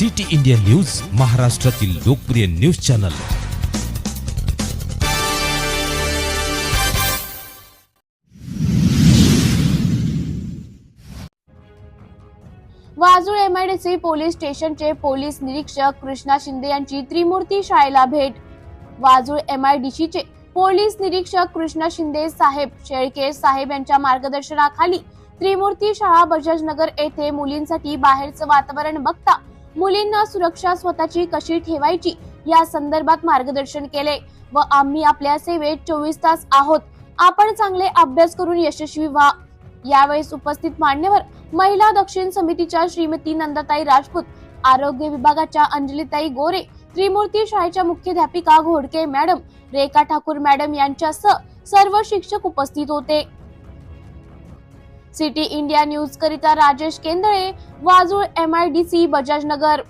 City India news महाराष्ट्रातील लोकप्रिय news channel. वाजूळ एमआयडीसी पोलीस स्टेशनचे पोलीस निरीक्षक कृष्णा शिंदे यांची त्रिमूर्ती शाळेला भेट. वाजूळ एमआयडीसीचे पोलीस निरीक्षक कृष्णा शिंदे साहेब शेळके साहेब यांच्या मार्गदर्शनाखाली त्रिमूर्ती शाळा बजाजनगर येथे मुलींसाठी बाहेरचं वातावरण बघता मुलींना सुरक्षा स्वतःची कशी ठेवायची या संदर्भात मार्गदर्शन केले व आम्ही आपल्या सेवेत चोवीस तास आहोत. आपण चांगले अभ्यास करून यशस्वी व्हा. यावेळेस उपस्थित मान्यवर महिला दक्षिण समितीच्या श्रीमती नंदाताई राजपूत आरोग्य विभागाच्या अंजलीताई गोरे त्रिमूर्ती शाळेच्या मुख्याध्यापिका घोडके मॅडम रेखा ठाकूर मॅडम यांच्यासह सर्व शिक्षक उपस्थित होते. सिटी इंडिया न्यूज करिता Rajesh Kendale वाजूळ M I D C Bajajnagar.